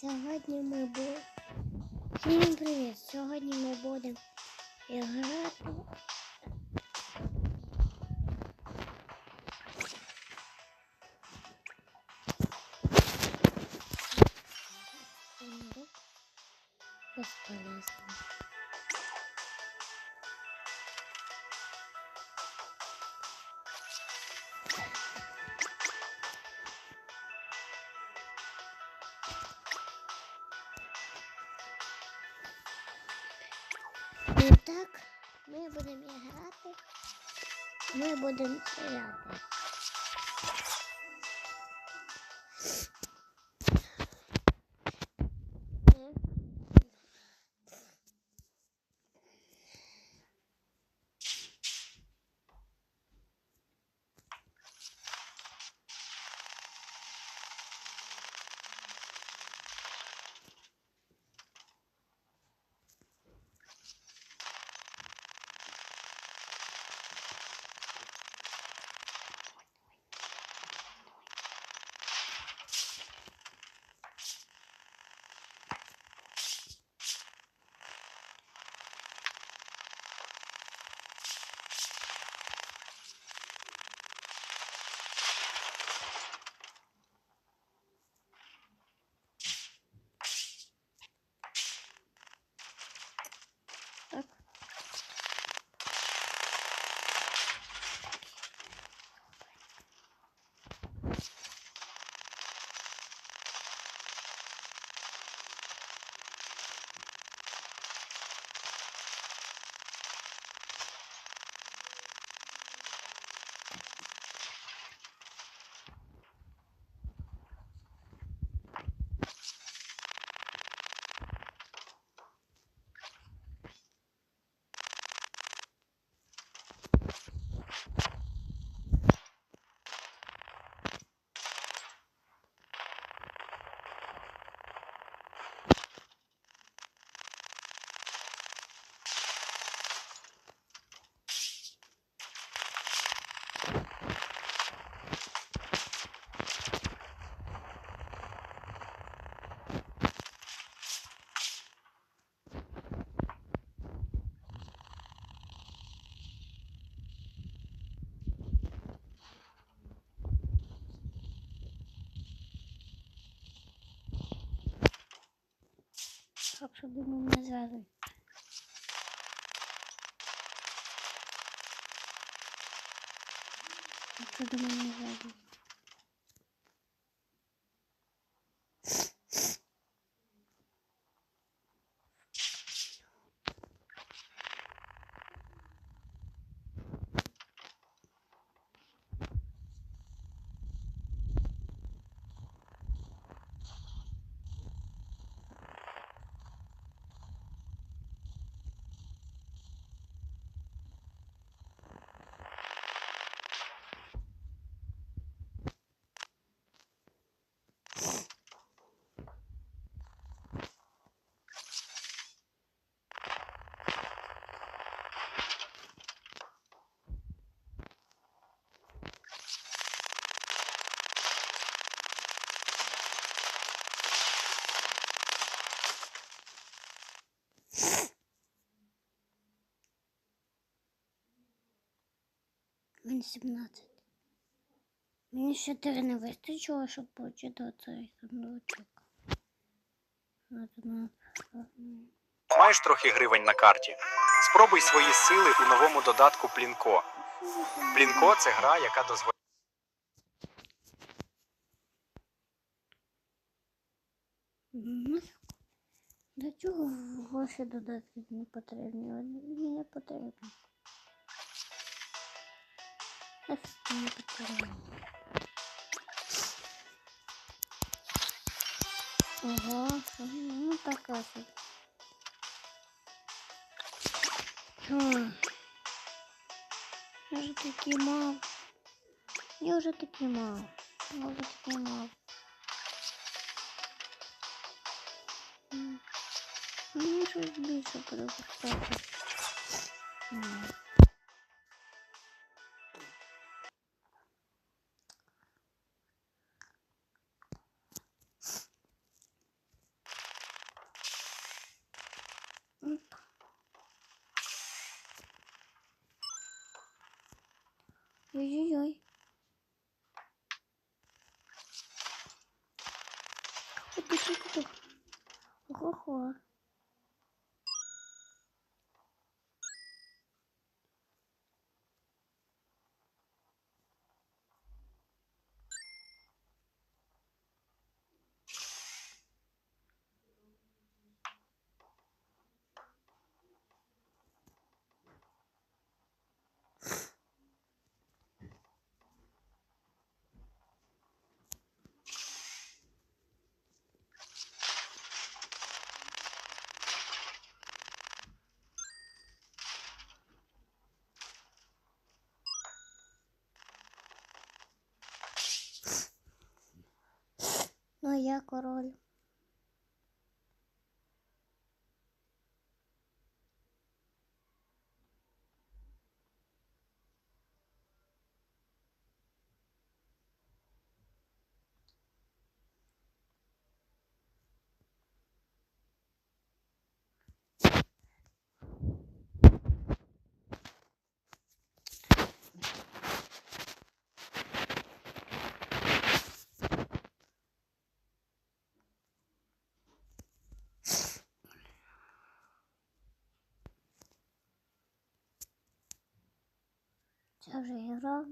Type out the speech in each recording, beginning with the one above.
Сьогодні ми будемо. Всім привіт! Сьогодні ми будемо грати. І так, ми будемо грати. Ми будемо стріляти. şu bulmamız lazım. Şu bulmamız lazım. 18. Мені ще 3 не вистачило, щоб отримати цей сундучок. Ну, Маєш трохи гривень на карті. Спробуй свої сили у новому додатку Плінко. Плінко це гра, яка дозволяє. До чого гроші додатки не потрібні? Мені не потрібно. Нафіг не потрібні. Ого, ну така собі. Ой. Я вже такий мав. Я вже такий мав. Я вже такий мав. М. Мені щось більше подобається. Ui, ui, ui. Cucu, cucu. Horror. Король. 小水瓶说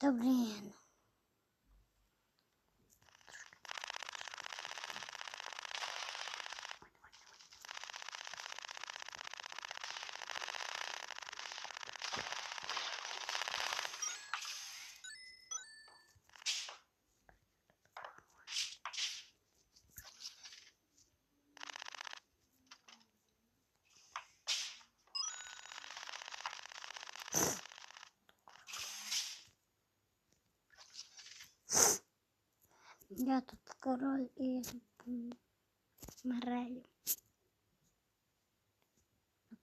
Tô brincando. Я тут король і м, Морель.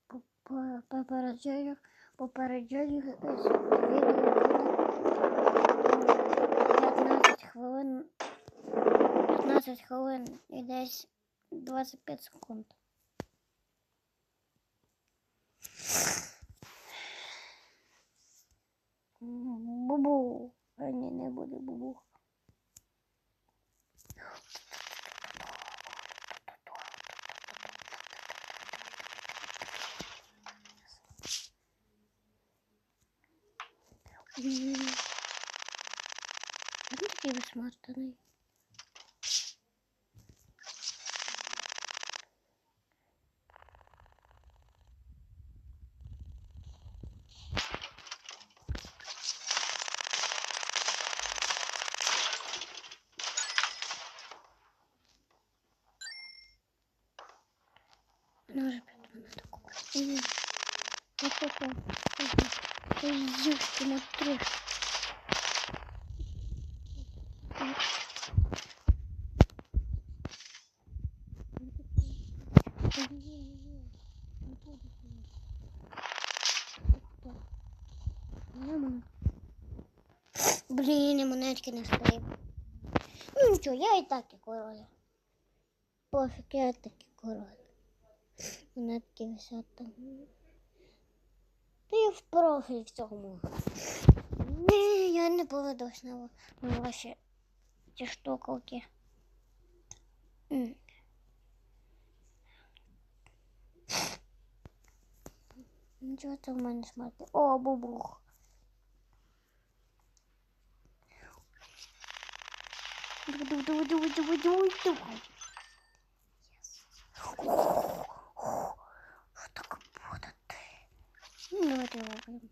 По- по- Попереджаю, попереджаю з відео буде 15 хвилин, 15 хвилин і десь 25 секунд. Бубу. А ні, не буде бубу. Hadi gidelim smart'tan. три. Блин, монетки не стоит. Ну ничего, я и так и король. Пофиг, я и так и король. Монетки висят там. профіль в цьому. Ні, я не поведусь на ваші ці штуковки. Нічого ну, це в мене смерти. О, бубух. Дуй, дуй, дуй, дуй, дуй, дуй. Yes. Ну, давайте його виберемо.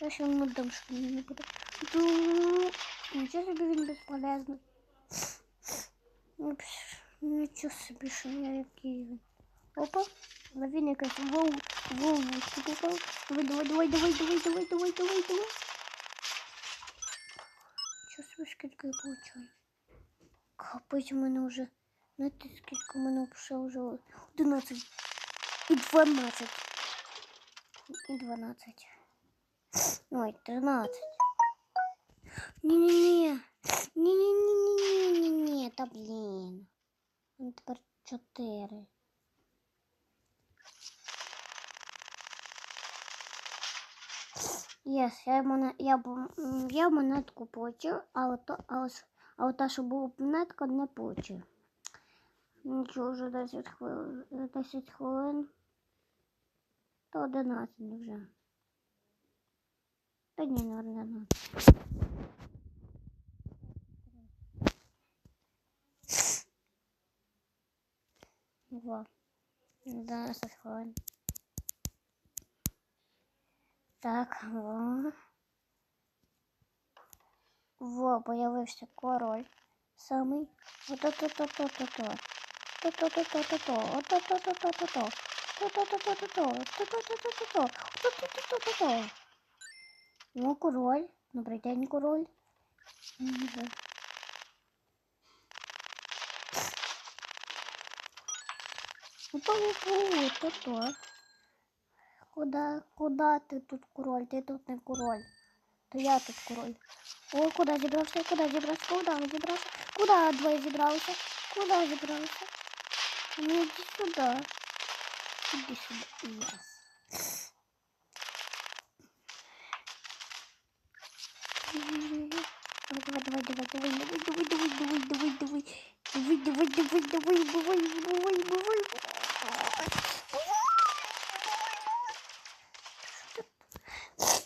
Я ще йому дам, що він не буде. Ду. Нічого собі він безполезний. Ну, пш, Нічого собі, що я який він. Опа, лавін якась воу, воу, ти попав. Давай, давай, давай, давай, давай, давай, давай, давай, давай. Що собі скільки я получаю? Капець, у мене вже. Знаєте, скільки у мене вже вже 11 і 12. І 12. Ой, 13. Ні-ні-ні. Ні-ні-ні-ні-ні-ні. Та блін. Ну, Тепер 4. Єс, я, моне, я, я монетку получив, але, то, але, але та, що була монетка, не получив. Нічого, вже 10 хвилин. 10 хвилин. То 11 вже. Та ні, не 11. Во. 11 хвилин. Так, во. Во, появився король. Самий. Ото-то-то-то-то-то. То-то-то-то-то-то. Ото-то-то-то-то-то. То-то-то-то-то-то. То-то-то-то-то-то. То-то-то-то-то-то. Ну, король. Добрий день, король. Мгм. Опа-опа, то-то. Куда, куда ти тут король? Ти тут не король. То я тут король. О, куди зібрався? Куди зібрався? Куди зібрався? Куди двоє зібралися? Куди зібралися? Ну, іди сюди. Іди сюди. Давай, давай, давай, давай, давай, давай, давай, давай, давай, давай. Давай, давай, давай, давай, давай, давай, давай.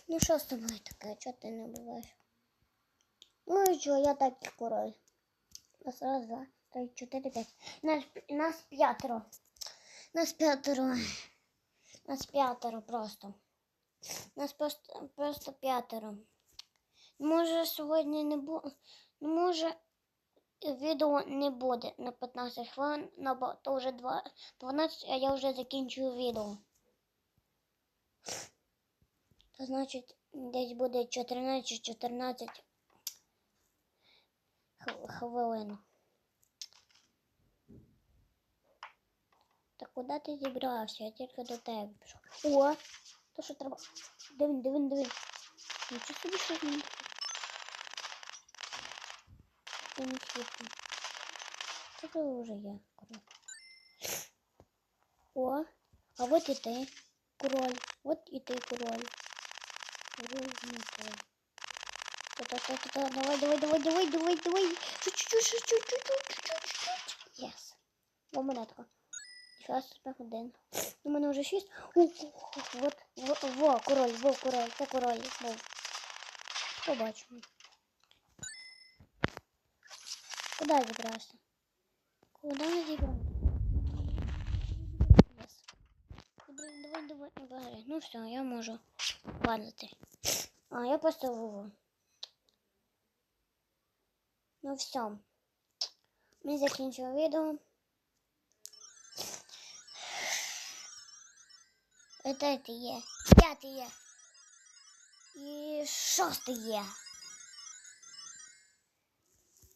Ну що з тобою таке? Чого ти не буваєш? Ну і чого, я так і король. Раз, раз, два, три, чотири, п'ять. Нас, нас п'ятеро. Нас п'ятеро. Нас п'ятеро просто. Нас просто, просто п'ятеро. Може сьогодні не буде. Може відео не буде на 15 хвилин, ба- то вже два- 12, а я вже закінчую відео. То значить, десь буде 14-14 хвилин. Та куди ти зібрався? Я тільки до тебе пішов. О! То що треба. Дивин, дивин, дивин. Нічого собі що з ним. Це не світло. Це вже я, король. О, а вот і ти, король. Вот і ти, король. Не король. Давай, давай, давай, давай, давай, давай. Чуть-чуть, чуть-чуть, чуть-чуть, чуть-чуть. Єс. О, монетка. Зараз один. У мене вже шість. О, о, о, вот, во, король, во, король, це король, во. Побачимо. Куди зібрався? Куди зібрався? Єс. Давай, давай, давай. Ну все, я можу падати. А, я поставив Вову. Ну все. Ми закінчили відео. Це є. П'ятий є. І шостий є.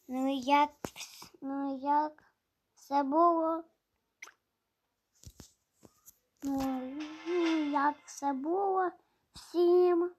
Ну як, ну як все було? Ну як все було? Всім.